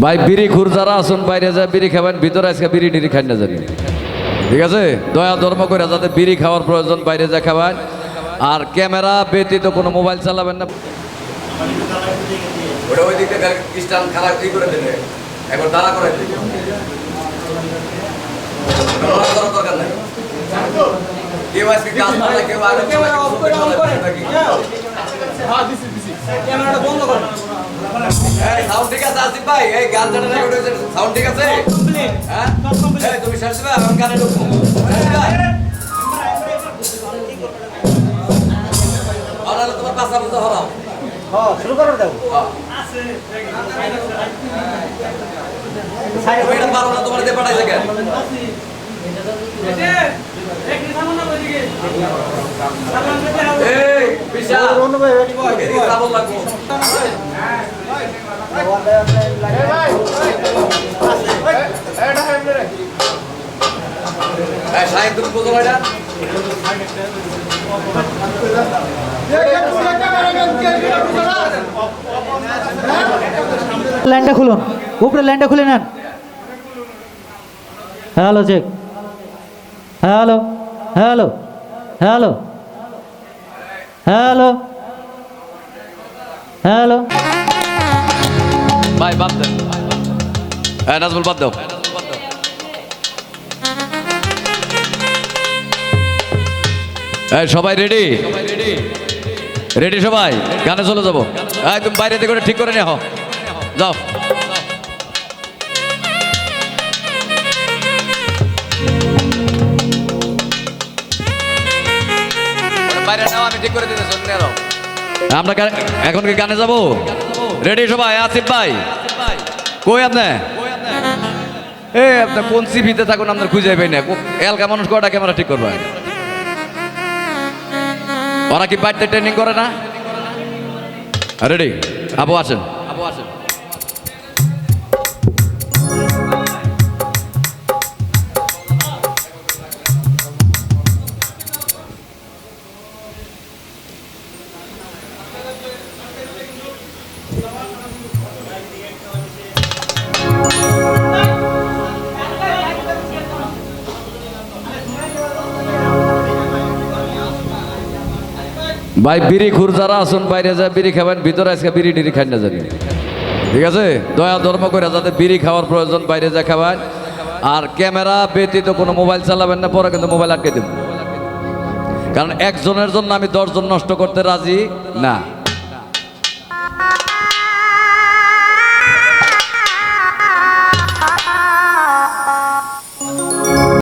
ভাই বিড়ি খুর যারা আসুন বাইরে যায় বিড়ি খাবেন ভিতরে আজকে বিড়ি টিড়ি খাই না জানি। ঠিক আছে? দয়া ধর্ম করে যাতে বিড়ি খাওয়ার প্রয়োজন বাইরে যা খাবেন। আর ক্যামেরা ব্যতীত কোনো মোবাইল চালাবেন না। ওটা ওই দিকে খ্রিস্টান খারাপ কি করে দেবে? একবার দাঁড়া করে দরকার নাই। কেউ আজকে কাজ করে কেউ করো হ্যাঁ শুরু করো দাও তুমি এটা পারো না তোমার দিয়ে পাঠাইছে কেন এই বিশাল। লাইনটা খুলুন। উপরে লাইনটা খুলে নেন। Hello check. Hello hello hello hello hello. ভাই বাদ দেন হ্যাঁ নাজমুল বাদ দাও এই সবাই রেডি রেডি সবাই গানে চলে যাব এই তুমি বাইরে থেকে ঠিক করে নিয়ে যাও আমরা এখন কি গানে যাব রেডি সবাই? আসিফ ভাই? কই আপনি? এ, আপনি কোন সিভিতে থাকুন, আপনার খুঁজে পাই না। এলাকা মানুষ কটা ক্যামেরা ঠিক করবে? ওরা কি বাড়িতে ট্রেনিং করে না? রেডি? আবু আসেন আবু আসেন। ভাই, বিড়ি খুর যারা আসুন বাইরে যা বিড়ি খাবেন, ভিতরে আজকে বিড়ি টিড়ি খাই না জানি। ঠিক আছে? দয়া ধর্ম করে যাতে বিড়ি খাওয়ার প্রয়োজন, বাইরে যা খাবেন আর ক্যামেরা ব্যতীত কোনো মোবাইল চালাবেন না, পরে কিন্তু মোবাইল আটকে দেব। কারণ একজনের জন্য আমি দশজন নষ্ট করতে রাজি না।